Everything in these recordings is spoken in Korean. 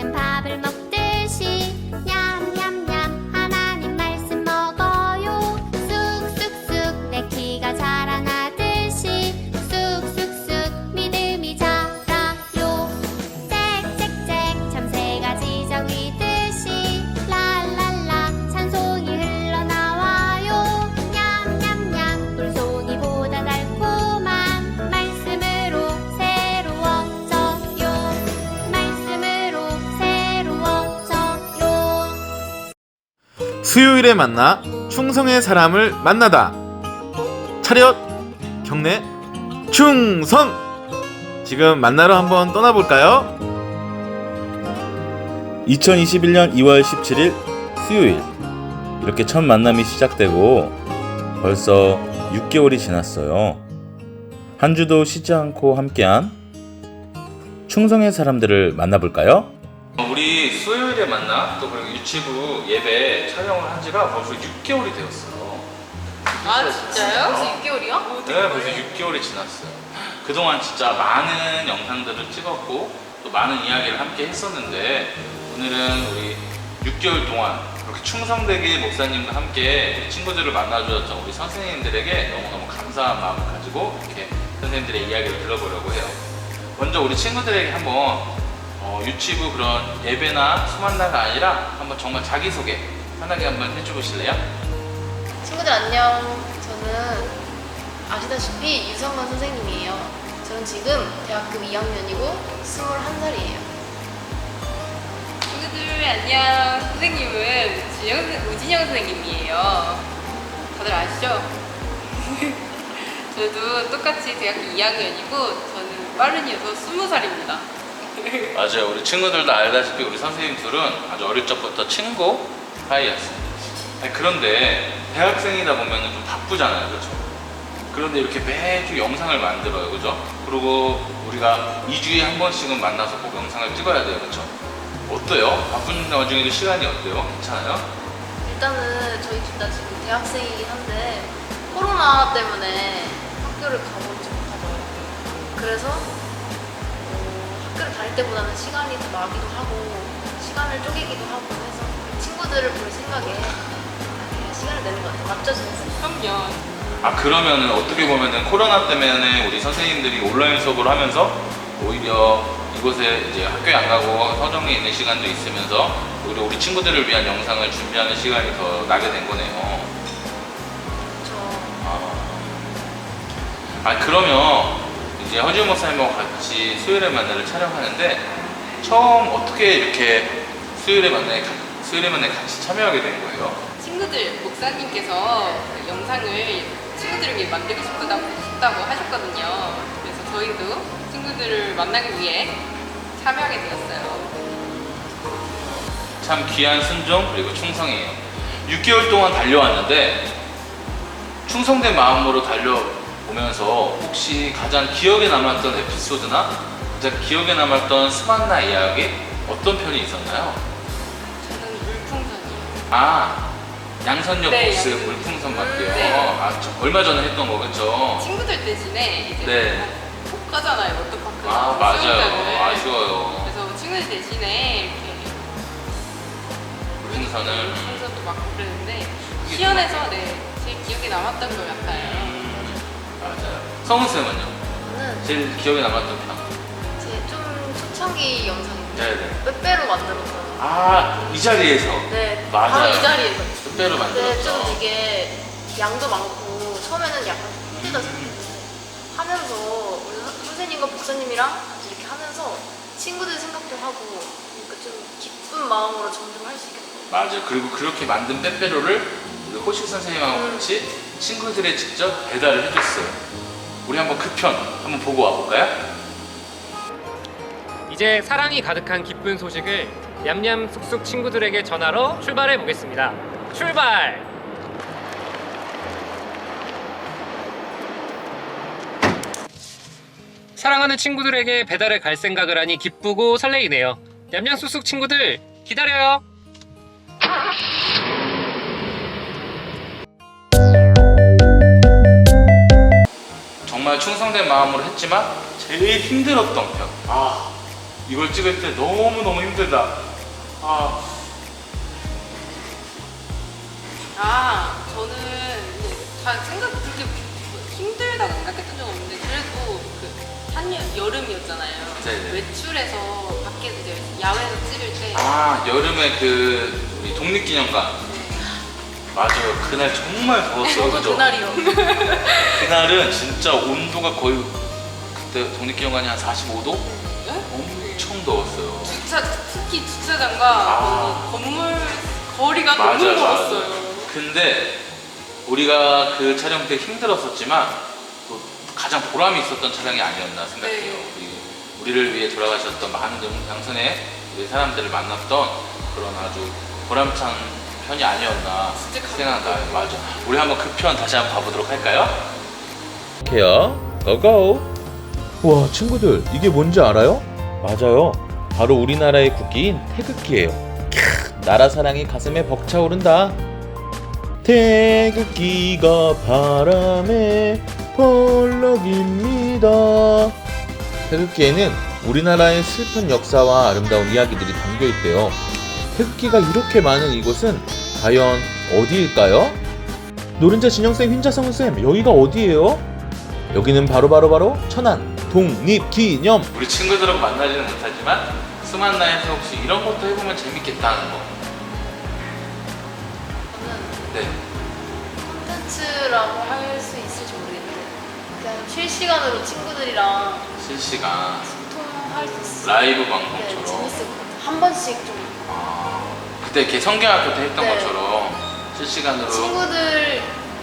맛있는 밥을 먹 수요일에 만나 충성의 사람을 만나다. 차렷 경례 충성. 지금 만나러 한번 떠나볼까요? 2021년 2월 17일 수요일 이렇게 첫 만남이 시작되고 벌써 6개월이 지났어요. 한 주도 쉬지 않고 함께한 충성의 사람들을 만나볼까요? 우리 수요일에 만나 또 그리고 유치부 예배 촬영을 한 지가 벌써 6개월이 되었어요. 아 진짜요? 벌써 6개월이요? 네, 벌써 6개월이 지났어요. 그동안 진짜 많은 영상들을 찍었고 또 많은 이야기를 함께 했었는데 오늘은 우리 6개월 동안 그렇게 충성되게 목사님과 함께 친구들을 만나주셨던 우리 선생님들에게 너무너무 감사한 마음을 가지고 이렇게 선생님들의 이야기를 들어보려고 해요. 먼저 우리 친구들에게 한번 어, 유치부 그런 예배나 수만나가 아니라 한번 정말 자기소개 편하게 한번 해주실래요? 친구들 안녕. 저는 아시다시피 유성건 선생님이에요. 저는 지금 대학교 2학년이고 21살이에요. 친구들 안녕. 선생님은 진영, 선- 우진영 선생님이에요. 다들 아시죠? 저도 똑같이 대학교 2학년이고 저는 빠른 이어서 20살입니다. 맞아요. 우리 친구들도 알다시피 우리 선생님 둘은 아주 어릴 적부터 친구 사이였어요. 아니, 그런데 대학생이다 보면 좀 바쁘잖아요. 그렇죠? 그런데 이렇게 매주 영상을 만들어요. 그죠? 그리고 우리가 2주에 한 번씩은 만나서 꼭 영상을 찍어야 돼요. 그렇죠? 어때요? 바쁜 와중에도 시간이 어때요? 괜찮아요? 일단은 저희 둘 다 지금 대학생이긴 한데 코로나 때문에 학교를 가보지 못하더라고요. 그래서 어, 학교를 다닐 때보다는 시간이 더 나기도 하고 시간을 쪼개기도 하고 해서 친구들을 볼 생각에 이렇게 시간을 내는 것 같아요. 맞죠, 선생님? 그럼요. 아 그러면은 어떻게 보면은 코로나 때문에 우리 선생님들이 온라인 수업을 하면서 오히려 이곳에 이제 학교에 안 가고 서정에 있는 시간도 있으면서 오히려 우리 친구들을 위한 영상을 준비하는 시간이 더 나게 된 거네요. 저아 그러면 이제 허지훈 목사님하고 같이 수요일에 만나를 촬영하는데 처음 어떻게 이렇게 수요일에 만나에 가- 수요일에 만나에 같이 참여하게 된 거예요? 친구들, 목사님께서 그 영상을 친구들을 위해 만들고 싶다고, 싶다고 하셨거든요. 그래서 저희도 친구들을 만나기 위해 참여하게 되었어요. 참 귀한 순종 그리고 충성이에요. 6개월 동안 달려왔는데 충성된 마음으로 달려 오면서 혹시 가장 기억에 남았던 에피소드나 가장 기억에 남았던 스만나 이야기 어떤 편이 있었나요? 저는 물풍선이요. 아 양선역 네, 복스 양선. 물풍선 같게요. 네. 아, 저 얼마 전에 했던 거겠죠? 친구들 대신에 이제 네. 꼭 가잖아요, 워터파크. 아 맞아요. 아쉬워요. 그래서 친구들 대신에 이렇게 물풍선을 물풍선도 맞고 그랬는데 시연에서 네, 제일 기억에 남았던 것 같아요. 성훈 쌤은요? 저는 제일 기억에 남았던 편. 제 좀 초창기 영상인데 네네. 빼빼로 만들었잖아요. 아 이 자리에서 네, 맞아요. 바로 이 자리에서. 뜻대로 근데 좀 만들었죠. 이게 양도 많고 처음에는 약간 힘들다 생각했는데 하면서 우리 선- 선생님과 목사님이랑 같이 이렇게 하면서 친구들 생각도 하고 그러니까 좀 기쁜 마음으로 점점 할 수 있겠다. 맞아요. 그리고 그렇게 만든 빼빼로를 우리 호식 선생님하고 같이 친구들에 직접 배달을 해줬어요. 우리 한번 그 편 한번 보고 와볼까요? 이제 사랑이 가득한 기쁜 소식을 냠냠 쑥쑥 친구들에게 전하러 출발해 보겠습니다. 출발! 사랑하는 친구들에게 배달을 갈 생각을 하니 기쁘고 설레이네요. 냠냠 쑥쑥 친구들 기다려요. 정말 충성된 마음으로 했지만 제일 힘들었던 편. 아 이걸 찍을 때 너무 너무 힘들다. 아 아, 저는 다 생각 그렇게 힘들다고 생각했던 적 없는데 그래도 그한 여름이었잖아요. 네네. 외출해서 밖에서 이제 야외에서 찍을 때 아 여름에 그 우리 독립기념관 맞아요 그날 정말 더웠어요 저도 그죠? 그날이요. 그날은 진짜 온도가 거의 그때 독립기념관이 한 45도? 네? 엄청 더웠어요 주차 특히 주차장과 아. 그 건물 거리가 너무. 멀었어요. 근데 우리가 그 촬영 때 힘들었었지만 또 가장 보람이 있었던 촬영이 아니었나 생각해요 네. 우리, 우리를 위해 돌아가셨던 많은 영- 양선의 우리 사람들을 만났던 그런 아주 보람찬 편이 아니었나 진짜 생각나요 맞아. 우리 한번 그 편 다시 한번 봐보도록 할까요? 케어 고고 와 친구들 이게 뭔지 알아요? 맞아요. 바로 우리나라의 국기인 태극기예요. 캬, 나라 사랑이 가슴에 벅차오른다. 태극기가 바람에 펄럭입니다. 태극기에는 우리나라의 슬픈 역사와 아름다운 이야기들이 담겨 있대요 태극기가 이렇게 많은 이곳은 과연 어디일까요? 노른자 진영쌤 흰자성은쌤 여기가 어디예요? 여기는 바로바로 바로 천안 독립기념 우리 친구들하고 만나지는 못하지만 수만나에서 혹시 이런 것도 해보면 재밌겠다는 거 저는 네. 콘텐츠라고 할 수 있을지 모르겠는데 그냥 실시간으로 친구들이랑 실시간 소통할 수 있어요. 라이브 네, 방송처럼 재밌을 것 같아요. 한 번씩 좀 아, 그때 이렇게 성경학교 때 했던 네. 것처럼 실시간으로 친구들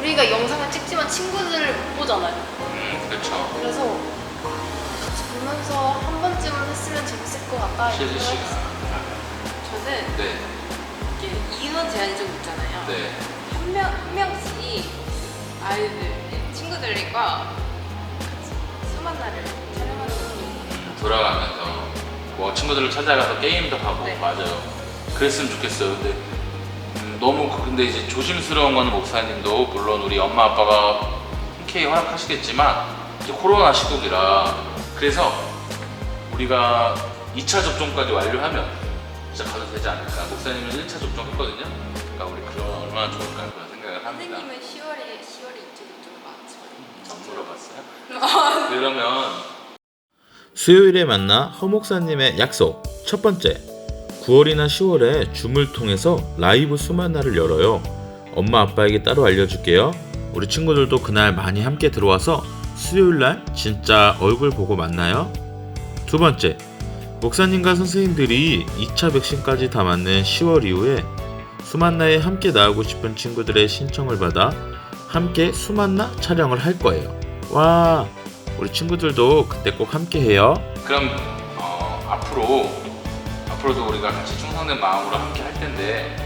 우리가 영상을 찍지만 친구들을 못 보잖아요. 음, 그렇죠 그래서 같이 보면서 한 번쯤은 했으면 재밌을 것 같다. 이런 생각이 실시간 있어요. 저는 네, 이게 인원 제한이 좀 있잖아요. 네. 한 명 한 명씩 아이들 네, 친구들과 같이 수만 날을 촬영하는 거 돌아가면서 뭐 친구들을 찾아가서 게임도 하고 네. 맞아요 그랬으면 좋겠어요. 근데 음, 너무 그- 근데 이제 조심스러운 거는 목사님도 물론 우리 엄마 아빠가 흔쾌히 허락하시겠지만 이제 코로나 시국이라 그래서 우리가 2차 접종까지 완료하면 진짜 가도 되지 않을까. 목사님은 1차 접종했거든요. 그러니까 우리 그런 얼마나 좋을까 그런 생각을 합니다. 선생님은 10월에 10월에 이쪽 이쪽을 맞죠. 안 물어봤어요? 그러면 수요일에 만나 허 목사님의 약속. 첫 번째 9월이나 10월에 줌을 통해서 라이브 수만나를 열어요. 엄마 아빠에게 따로 알려줄게요. 우리 친구들도 그날 많이 함께 들어와서 수요일날 진짜 얼굴 보고 만나요. 두 번째 목사님과 선생님들이 2차 백신까지 다 맞는 10월 이후에 수만나에 함께 나오고 싶은 친구들의 신청을 받아 함께 수만나 촬영을 할 거예요. 와 우리 친구들도 그때 꼭 함께 해요. 그럼 어, 앞으로 앞으로도 우리가 같이 충성된 마음으로 함께 할 텐데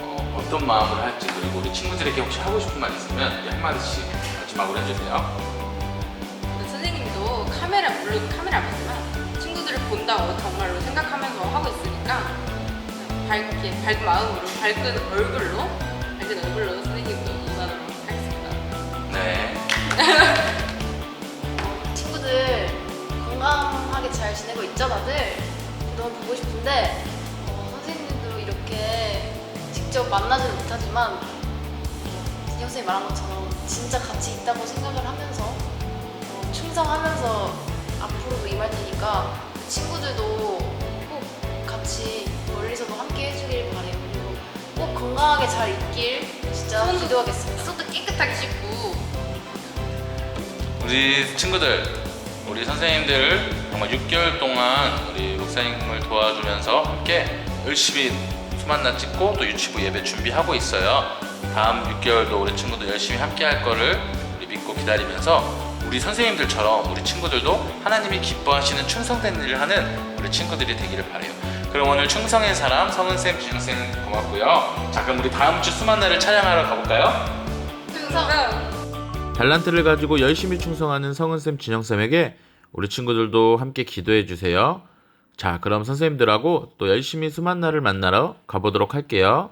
어, 어떤 마음으로 할지 그리고 우리 친구들에게 혹시 하고 싶은 말 있으면 한 마디씩 마지막으로 해주세요. 선생님도 카메라 물론 카메라 앞이지만 친구들을 본다고 정말로 생각하면서 하고 있으니까 밝게 밝은 마음으로 밝은 얼굴로 밝은 얼굴로 선생님도 응원하도록 하겠습니다. 네. 친구들 건강하게 잘 지내고 있죠 다들? 너무 보고 싶은데 어, 선생님도 이렇게 직접 만나지는 못하지만 어, 진영 쌤이 말한 것처럼 진짜 같이 있다고 생각을 하면서 어, 충성하면서 앞으로도 임할 테니까 친구들도 꼭 같이 멀리서도 함께 해주길 바래요. 그리고 꼭 건강하게 잘 있길 진짜 손도- 기도하겠습니다. 손도 깨끗하게 씻고. 우리 친구들, 우리 선생님들 정말 6개월 동안 우리 목사님을 도와주면서 함께 열심히 수만나 찍고 또 유치부 예배 준비하고 있어요. 다음 6개월도 우리 친구들 열심히 함께 할 거를 우리 믿고 기다리면서 우리 선생님들처럼 우리 친구들도 하나님이 기뻐하시는 충성된 일을 하는 우리 친구들이 되기를 바래요. 그럼 오늘 충성의 사람 성은쌤, 지영쌤 고맙고요. 자 그럼 우리 다음 주 수만나를 촬영하러 가볼까요? 충성. 달란트를 가지고 열심히 충성하는 성은쌤, 진영쌤에게 우리 친구들도 함께 기도해 주세요. 자, 그럼 선생님들하고 또 열심히 수만나를 만나러 가보도록 할게요.